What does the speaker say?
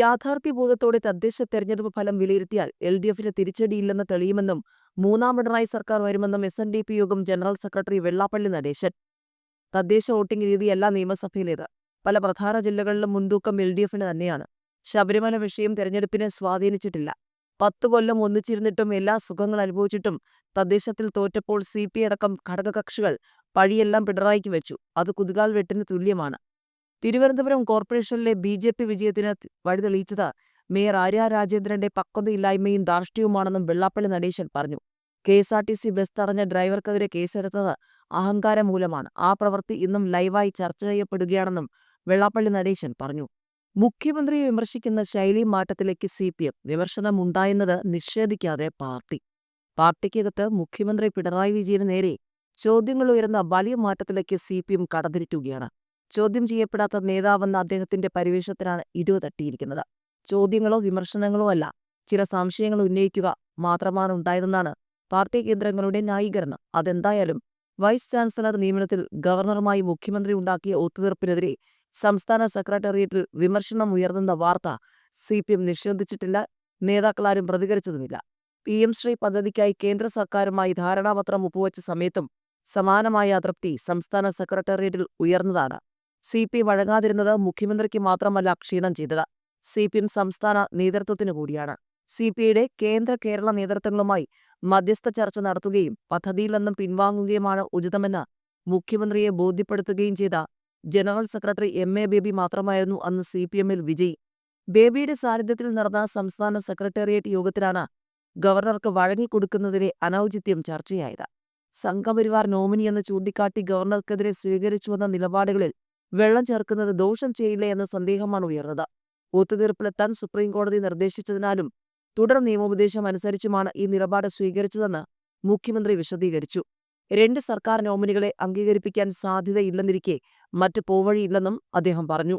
യാഥാർത്ഥ്യബോധത്തോടെ തദ്ദേശ തെരഞ്ഞെടുപ്പ് ഫലം വിലയിരുത്തിയാൽ എൽ ഡി എഫിന് തിരിച്ചടിയില്ലെന്ന് തെളിയുമെന്നും മൂന്നാം പിണറായി സർക്കാർ വരുമെന്നും എസ് എൻ ഡി പി യോഗം ജനറൽ സെക്രട്ടറി വെള്ളാപ്പള്ളി നടേശൻ. തദ്ദേശ വോട്ടിംഗ് രീതിയല്ല നിയമസഭയിലേത്. പല പ്രധാന ജില്ലകളിലും മുൻതൂക്കം എൽ ഡി എഫിന് തന്നെയാണ്. ശബരിമല വിഷയം തെരഞ്ഞെടുപ്പിനെ സ്വാധീനിച്ചിട്ടില്ല. പത്തു കൊല്ലം ഒന്നിച്ചിരുന്നിട്ടും എല്ലാ സുഖങ്ങൾ അനുഭവിച്ചിട്ടും തദ്ദേശത്തിൽ തോറ്റപ്പോൾ സി പി അടക്കം ഘടകകക്ഷികൾ പഴിയെല്ലാം പിണറായിക്ക് വെച്ചു. അത് കുതികാൽ വെട്ടിന് തുല്യമാണ്. തിരുവനന്തപുരം കോർപ്പറേഷനിലെ ബി ജെ പി വിജയത്തിന് വഴിതെളിയിച്ചത് മേയർ ആര്യ രാജേന്ദ്രന്റെ പക്വതയില്ലായ്മയും ധാർഷ്ട്യവുമാണെന്നും വെള്ളാപ്പള്ളി നടേശൻ പറഞ്ഞു. K S R T C bus തടഞ്ഞ ഡ്രൈവർക്കെതിരെ കേസെടുത്തത് അഹങ്കാരം മൂലമാണ്. ആ പ്രവൃത്തി ഇന്നും ലൈവായി ചർച്ച ചെയ്യപ്പെടുകയാണെന്നും വെള്ളാപ്പള്ളി നടേശൻ പറഞ്ഞു. മുഖ്യമന്ത്രിയെ വിമർശിക്കുന്ന ശൈലി മാറ്റത്തിലേക്ക് സി പി എം വിമർശനമുണ്ടായെന്നത് നിഷേധിക്കാതെ പാർട്ടി. പാർട്ടിക്കകത്ത് മുഖ്യമന്ത്രി പിണറായി വിജയന് നേരെ ചോദ്യങ്ങൾ ഉയരുന്ന വലിയ മാറ്റത്തിലേക്ക് സി പി എം കടന്നിരിക്കുകയാണ്. ചോദ്യം ചെയ്യപ്പെടാത്ത നേതാവെന്ന അദ്ദേഹത്തിന്റെ പരിവേഷത്തിനാണ് ഇടിവ് തട്ടിയിരിക്കുന്നത്. ചോദ്യങ്ങളോ വിമർശനങ്ങളോ അല്ല ചില സംശയങ്ങൾ ഉന്നയിക്കുക മാത്രമാണ് ഉണ്ടായതെന്നാണ് പാർട്ടി കേന്ദ്രങ്ങളുടെ ന്യായീകരണം. അതെന്തായാലും വൈസ് ചാൻസലർ നിയമനത്തിൽ ഗവർണറുമായി മുഖ്യമന്ത്രി ഉണ്ടാക്കിയ ഒത്തുതീർപ്പിനെതിരെ സംസ്ഥാന സെക്രട്ടേറിയറ്റിൽ വിമർശനം ഉയർന്നെന്ന വാർത്ത സി പി എം നിഷേധിച്ചിട്ടില്ല നേതാക്കളാരും പ്രതികരിച്ചതുമില്ല. പി എം ശ്രീ പദ്ധതിക്കായി കേന്ദ്ര സർക്കാരുമായി ധാരണാപത്രം ഒപ്പുവച്ച സമയത്തും സമാനമായ അതൃപ്തി സംസ്ഥാന സെക്രട്ടേറിയറ്റിൽ ഉയർന്നതാണ്. സി പി വഴങ്ങാതിരുന്നത് മുഖ്യമന്ത്രിക്ക് മാത്രമല്ല ക്ഷീണം ചെയ്തത്. സി പി എം സംസ്ഥാന നേതൃത്വത്തിനു കൂടിയാണ്. സി പി ഐയുടെ കേന്ദ്ര കേരള നേതൃത്വങ്ങളുമായി മധ്യസ്ഥ ചർച്ച നടത്തുകയും പദ്ധതിയിൽ നിന്നും പിൻവാങ്ങുകയുമാണ് ഉചിതമെന്ന് മുഖ്യമന്ത്രിയെ ബോധ്യപ്പെടുത്തുകയും ചെയ്ത general secretary M A Baby മാത്രമായിരുന്നു അന്ന് സി പി എമ്മിൽ വിജയി. ബേബിയുടെ സാന്നിധ്യത്തിൽ നടന്ന സംസ്ഥാന സെക്രട്ടേറിയറ്റ് യോഗത്തിലാണ് ഗവർണർക്ക് വഴങ്ങിക്കൊടുക്കുന്നതിലെ അനൌചിത്യം ചർച്ചയായത്. സംഘപരിവാർ നോമിനിയെന്ന് ചൂണ്ടിക്കാട്ടി ഗവർണർക്കെതിരെ സ്വീകരിച്ചുവന്ന നിലപാടുകളിൽ വെള്ളം ചേർക്കുന്നത് ദോഷം ചെയ്യില്ല എന്ന സന്ദേഹമാണ് ഉയർന്നത്. ഒത്തുതീർപ്പിലെത്താൻ സുപ്രീംകോടതി നിർദ്ദേശിച്ചതിനാലും തുടർ നിയമോപദേശം അനുസരിച്ചുമാണ് ഈ നിലപാട് സ്വീകരിച്ചതെന്ന് മുഖ്യമന്ത്രി വിശദീകരിച്ചു. രണ്ട് സർക്കാർ നോമിനികളെ അംഗീകരിപ്പിക്കാൻ സാധ്യതയില്ലെന്നിരിക്കെ മറ്റ് പോവഴിയില്ലെന്നും അദ്ദേഹം പറഞ്ഞു.